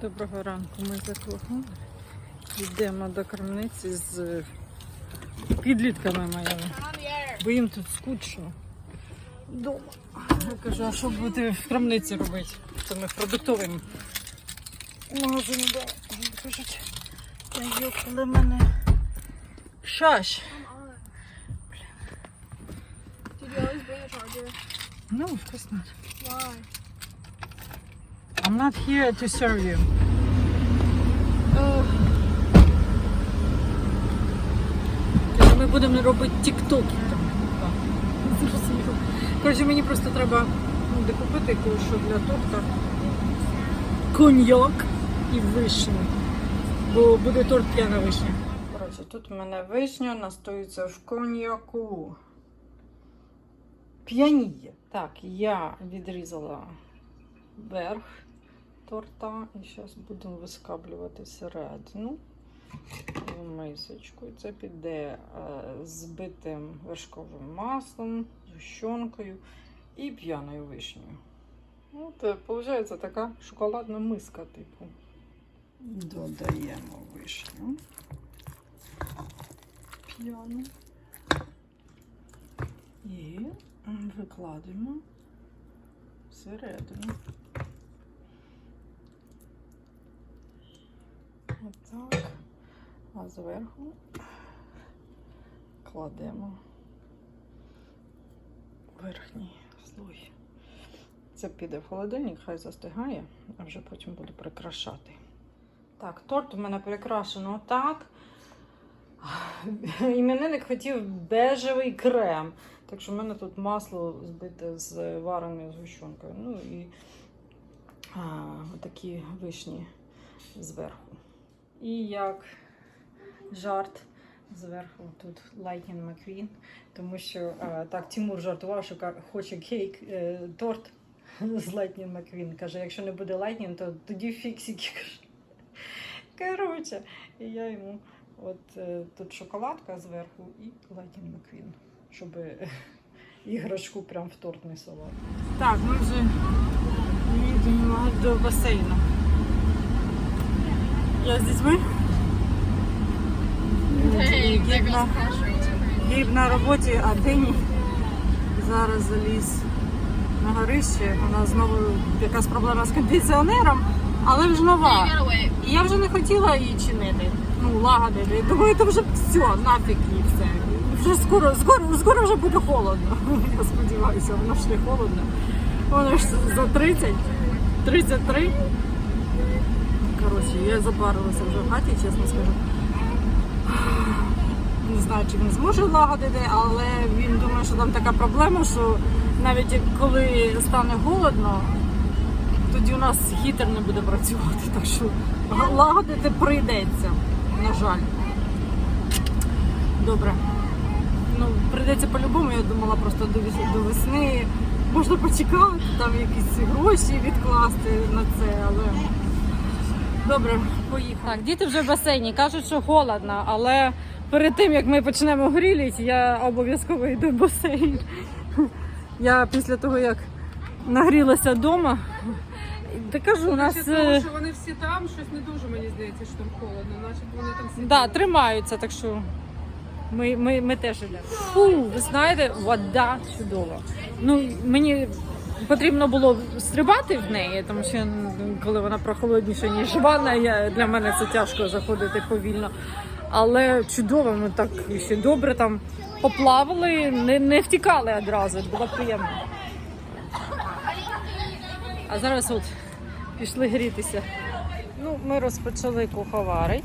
Доброго ранку, ми закликнули. Йдемо до крамниці з підлітками моїми. Бо їм тут скучно. Дома. Я кажу, а що будете в крамниці робити? То ми в продуктовому магазині. Кажуть, та йокали мене. Шаш. Of course not. Why? I'm not here to serve you. Ми будемо робити тіктоки. Коротше, мені просто треба ну, докупити кое-що для торта. Коньяк і вишню. Бо буде торт п'яна вишня. Коротше, тут у мене вишня настоюється в коньяку. П'яніє. Так, я відрізала верх торта і зараз будемо вискаблювати всередину в мисочку. І це піде е, з битим вершковим маслом, згущенкою і п'яною вишнею. От, виходить така шоколадна миска, типу. Додаємо вишню. П'яну. І викладемо всередину. Отак. А зверху кладемо верхній слой. Це піде в холодильник, хай застигає, а вже потім буду прикрашати. Так, торт у мене прикрашено так. Іменинник хотів бежевий крем. Так що в мене тут масло збите з вареною згущенкою. Ну і а, такі вишні зверху. І як жарт зверху тут Lightning McQueen, тому що е, так Тимур жартував, що хоче кейк, е, торт з Lightning McQueen. Каже, якщо не буде Lightning, то тоді фіксики. Коротше, і я йому от е, тут шоколадка зверху і Lightning McQueen, щоб е, іграшку прям в торт не салат. Так, ми вже їдемо до басейну. Я з дітьми. Гіб на. Гіб на роботі, а Дені зараз заліз на горище. У нас знову якась проблема з кондиціонером, але вже нова. І я вже не хотіла її чинити. Ну, лагодити. Думаю, то вже все, нафіг її все. Вже скоро, скоро, скоро вже буде холодно. Я сподіваюся, воно ж не холодно. Воно ж за 30, 33. Коротше, я запарилася вже в хаті, чесно скажу. Не знаю, чи він зможе лагодити, але він думає, що там така проблема, що навіть коли стане голодно, тоді у нас хітер не буде працювати, так що лагодити прийдеться, на жаль. Добре. Ну, прийдеться по-любому, я думала просто до весни. Можна почекати, там якісь гроші відкласти на це, але. Добре, поїхали. Так, діти вже в басейні кажуть, що холодно, але перед тим як ми почнемо грілити, я обов'язково йду в басейн. Я після того, як нагрілася вдома, та кажу, у нас. Е, того, що вони всі там, щось не дуже мені здається, що там холодно, наче вони там всі. Да, тримаються, так що ми, ми, ми теж. Фу, ви знаєте, вода чудова. Ну, мені потрібно було стрибати в неї, тому що коли вона прохолодніша, ніж ванна, я, для мене це тяжко заходити повільно. Але чудово, ми так ще добре там поплавали, не, не втікали одразу, було приємно. А зараз от пішли грітися. Ну, ми розпочали куховарить.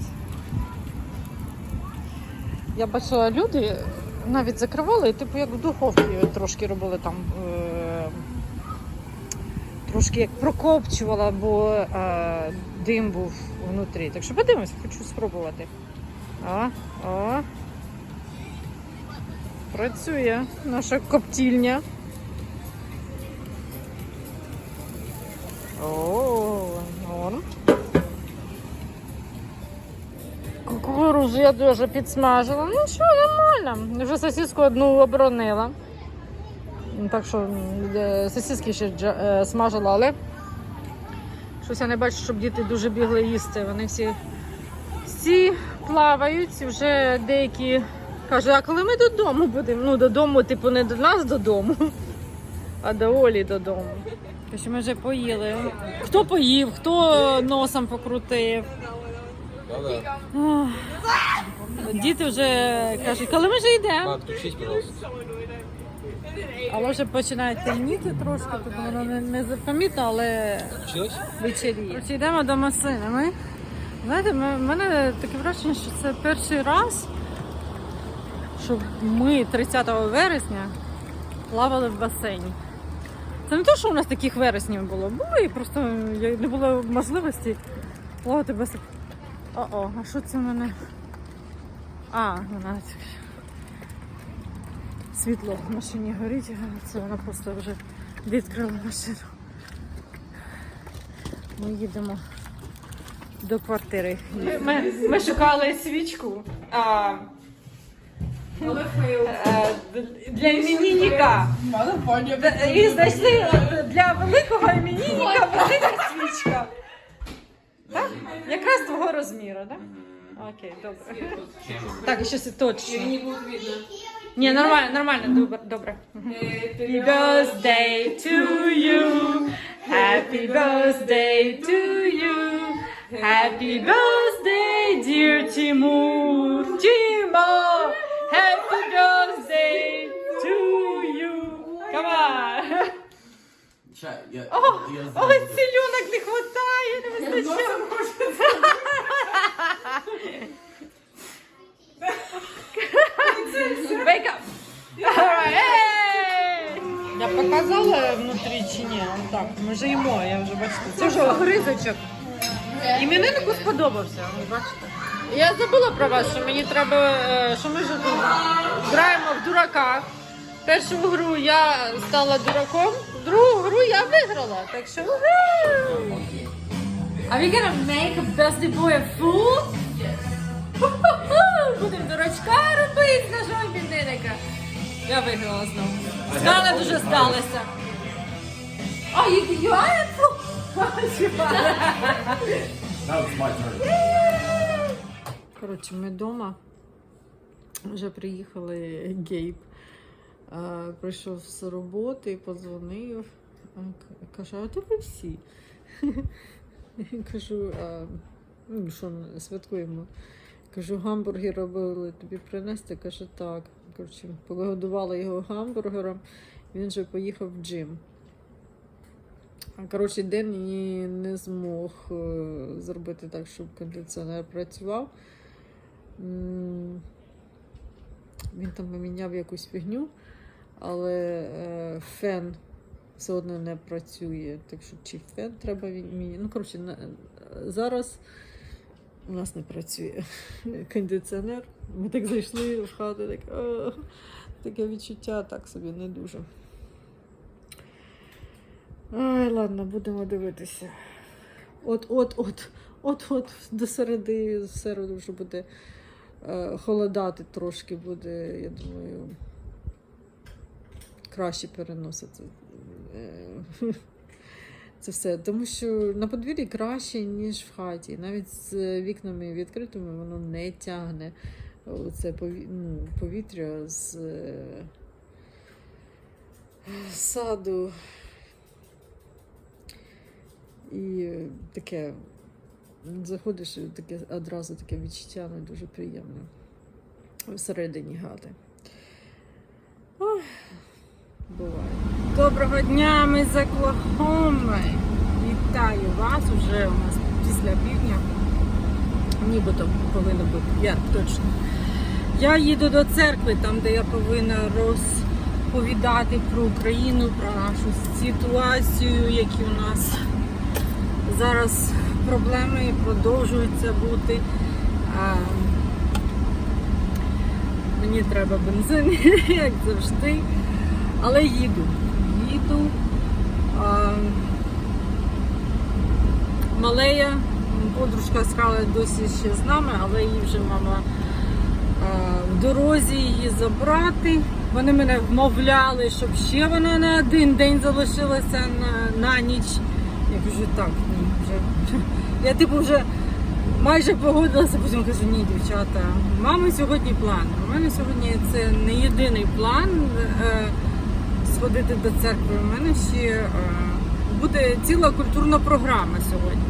Я бачила, люди навіть закривали, типу як в духовці трошки робили там. Трошки як прокопчувала, бо е- дим був внутрі. Так що подивимось, хочу спробувати. О, о. Працює наша коптільня. О, норм. Кукурузу я дуже підсмажила. Ну що, нормально. Вже сосиску одну оборонила. Ну, Так що е, сосиски ще е, смажила, але Щось я не бачу, щоб діти дуже бігли їсти. Вони всі, всі плавають, вже деякі кажуть, а коли ми додому будемо? Ну, додому, типу, не до нас додому, а до Олі додому. Тож ми вже поїли. Хто поїв, хто носом покрутив. Діти вже кажуть, коли ми вже йдемо. Отключись, пожалуйста. А може починають темніти трошки, тут воно не, не запомітно, але вечеріє. Йдемо до Масини. Ми, знаєте, в мене таке враження, що це перший раз, що ми 30 вересня плавали в басейні. Це не те, що у нас таких вереснів було. Були, просто не було можливості плавати в басейні. О-о, а що це в мене? А, вона світло в машині горить, а це вона просто вже відкрила машину. Ми їдемо до квартири. Ми, ми шукали свічку а, е, для іменинника. І знайшли для великого іменинника велика свічка. Так? Якраз твого розміру, так? Окей, добре. Так, і щось точно. Не будет видно. Ні, нормально, нормально, добре, добре. Happy birthday to you. Happy birthday to you. Happy birthday, dear Timur. Тимур. Happy birthday to you. Come on. Ща, я, О, я ой, сильонок не хватає, не вистачає. Wake up. Alright! Я показала внутрі чи ні? Он Так, ми вже їмо, я вже бачите. Це вже огризочок. Імениннику сподобався, ви бачите. Я забула про вас, що мені треба, е, що ми ж тут граємо в дураках. Першу гру я стала дураком, другу гру я виграла. Так що. вугу! Are we gonna make a birthday boy a fool? Будемо дурачка робити з нашого іменинника. Я виграла знову. Скала дуже здалася. А, fool? Коротше, ми вдома. Вже приїхали Гейб. Прийшов з роботи, подзвонив. А, Каже, а де ви всі? Кажу, а, ну, що святкуємо. Кажу, гамбургер робили тобі принести. Каже, так. Коротше, погодувала його гамбургером, він же поїхав в джим. Коротше, день і не змог е, зробити так, щоб кондиціонер працював. Він там поміняв якусь фігню, але е, фен все одно не працює. Так що чи фен треба міняти. Ну, коротше, зараз у нас не працює кондиціонер. Ми так зайшли в хату, так, «О, таке відчуття так собі не дуже. Ай, ладно, будемо дивитися. От-от-от, от-от до середи, в середу вже буде е, холодати трошки буде, я думаю, краще переносити. Е, Це все. Тому що на подвір'ї краще, ніж в хаті. Навіть з вікнами відкритими воно не тягне це ну, повітря з е, саду. І таке заходиш, таке одразу таке відчуття не дуже приємне всередині хати. Ох, буває. Доброго дня, ми з Оклахоми. Вітаю вас уже у нас після півдня. Нібито повинно бути, я точно. Я їду до церкви, там, де я повинна розповідати про Україну, про нашу ситуацію, які у нас зараз проблеми продовжуються бути. Мені треба бензин, як завжди. Але їду. Їду. Малея, подружка сказала досі ще з нами, але її вже мама в дорозі її забрати. Вони мене вмовляли, щоб ще вона на один день залишилася на, на ніч. Я кажу, так, ні, вже Я типу вже майже погодилася, потім кажу, ні, дівчата, мами сьогодні план. У мене сьогодні це не єдиний план сходити до церкви. У мене ще е, буде ціла культурна програма сьогодні.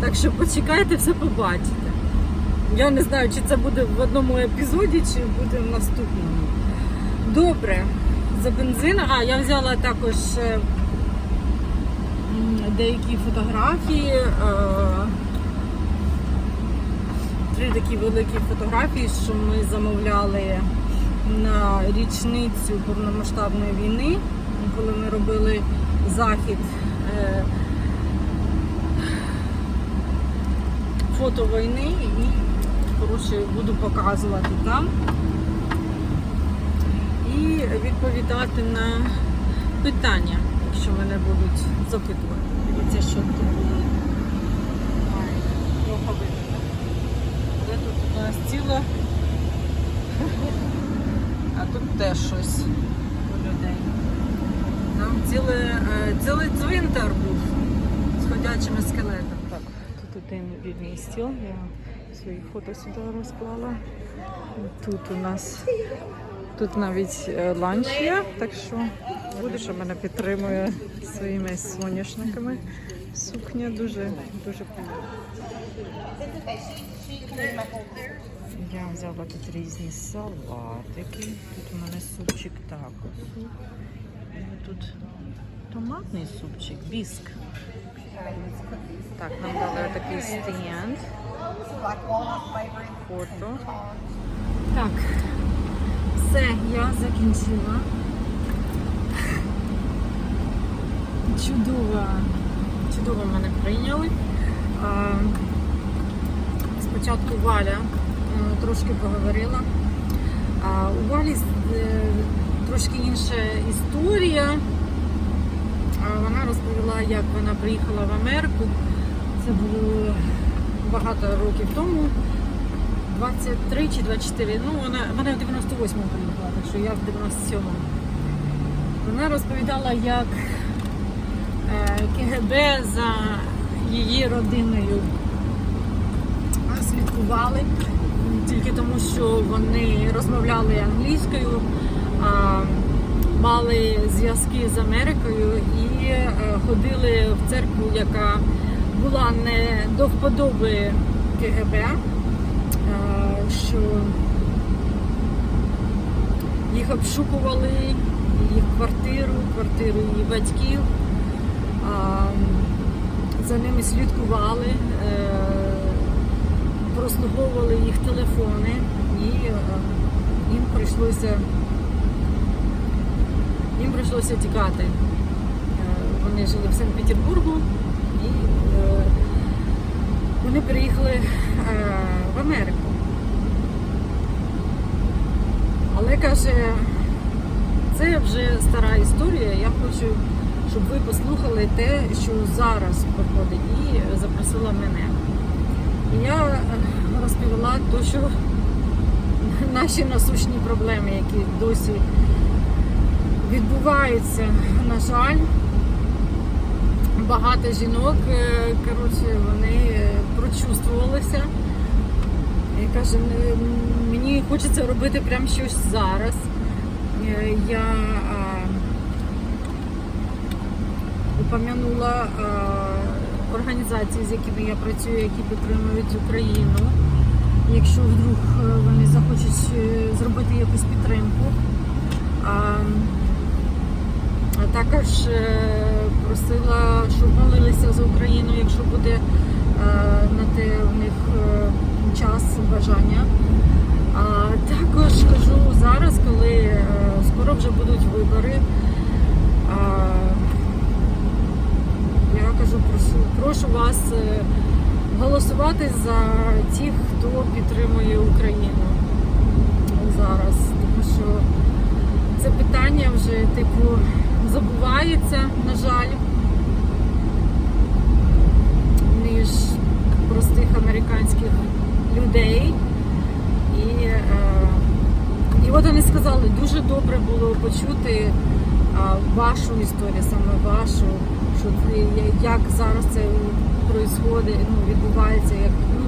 Так що почекайте, все побачите. Я не знаю, чи це буде в одному епізоді, чи буде в наступному. Добре, за бензин. А, я взяла також е, деякі фотографії. е, Три такі великі фотографії, що ми замовляли на річницю повномасштабної війни, коли ми робили захід. е, Фото війни і коротше, буду показувати там і відповідати на питання, якщо мене будуть запитувати. Дивіться, що тут було. Але тут у нас ціло. А тут теж щось у людей. Там ціле, е, цілий цвинтар був з ходячими скелетами. Так, тут один вільний стіл. Я свої фото сюди розклала. Тут у нас тут навіть е, ланч є, так що буде, що мене підтримує своїми соняшниками. Сукня дуже дуже приємна. Я взяла тут різні салатики. Тут у мене супчик тако суп. І тут томатний супчик, біск. Так, нам дали такий стенд. Фото. Так, все, я закінчила. Чудово, чудово мене прийняли. Спочатку Валя трошки поговорила. А у Валі е, трошки інша історія. Вона розповіла, як вона приїхала в Америку. Це було багато років тому. 23 чи 24. Ну, вона, вона в 98-му приїхала, так що я в 97-му. Вона розповідала, як е, КГБ за її родиною слідкували тільки тому, що вони розмовляли англійською, мали зв'язки з Америкою і е, ходили в церкву, яка була не до вподоби КГБ, е, що їх обшукували, їх квартиру, квартиру її батьків. За ними слідкували, прослуховували їх телефони і е, їм прийшлося їм прийшлося тікати. Е, Вони жили в Санкт-Петербургу і е, вони переїхали е, в Америку. Але каже, це вже стара історія. Я хочу, щоб ви послухали те, що зараз проходить, і запросила мене. Я е, розповіла то, що наші насущні проблеми, які досі відбуваються, на жаль, багато жінок, е, коротше, вони е, прочувствувалися. І каже, мені хочеться робити прямо щось зараз. Я упомянула організації, з якими я працюю, які підтримують Україну. Якщо вдруг е, вони захочуть е, зробити якусь підтримку. А, також е, просила, щоб молилися за Україну, якщо буде на те у них час, бажання. А також кажу зараз, коли скоро вже будуть вибори. Кажу, прошу, прошу вас е, голосувати за тих, хто підтримує Україну зараз. Тому що це питання вже типу забувається, на жаль, між простих американських людей. І, е, і от вони сказали, дуже добре було почути вашу історію, саме вашу, що як зараз це происходить, ну, відбувається, як ну,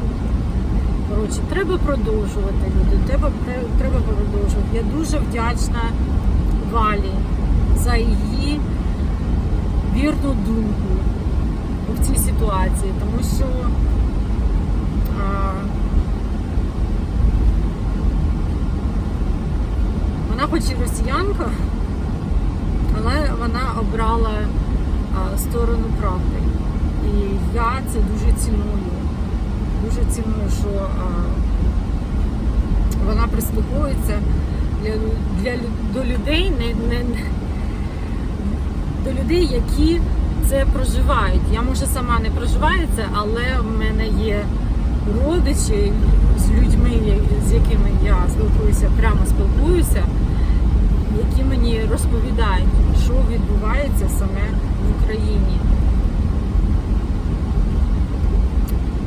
коротше, треба продовжувати люди. Треба, треба продовжувати. Я дуже вдячна Валі за її вірну думку в цій ситуації, тому що вона хоч і росіянка, але вона обрала сторону правди. І я це дуже ціную. Дуже ціную, що вона прислуховується для, для, до людей, не, не, до людей, які це проживають. Я може сама не проживаю це, але в мене є родичі з людьми, з якими я спілкуюся, прямо спілкуюся, які мені розповідають, що відбувається саме в Україні.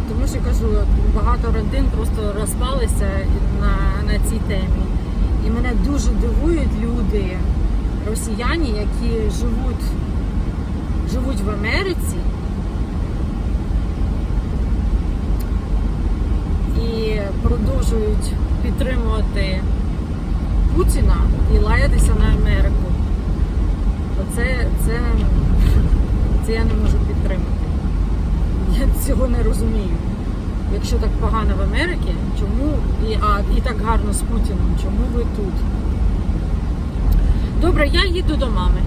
Тому що кажу, багато родин просто розпалися на, на цій темі. І мене дуже дивують люди, росіяни, які живуть, живуть в Америці. І продовжують підтримувати Путіна і лаятися на Америку. Оце це, це я не можу підтримати. Я цього не розумію. Якщо так погано в Америці, чому і, а, і так гарно з Путіном, чому ви тут? Добре, я їду до мами.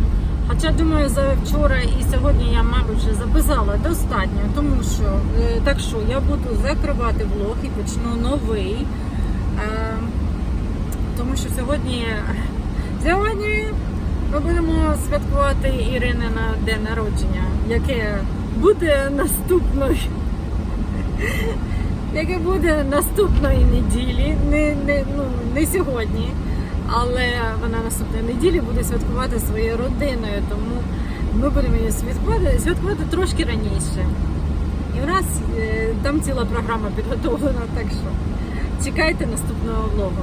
Хоча думаю, за вчора і сьогодні я, мабуть, вже записала достатньо, тому що е, так що я буду закривати влог і почну новий. Тому що сьогодні, сьогодні ми будемо святкувати Ірини на день народження, яке буде наступною. Яке буде наступної неділі, не, не, ну, не сьогодні, але вона наступної неділі буде святкувати своєю родиною, тому ми будемо її святкувати, святкувати трошки раніше. І у нас е, там ціла програма підготовлена, так що чекайте наступного влогу.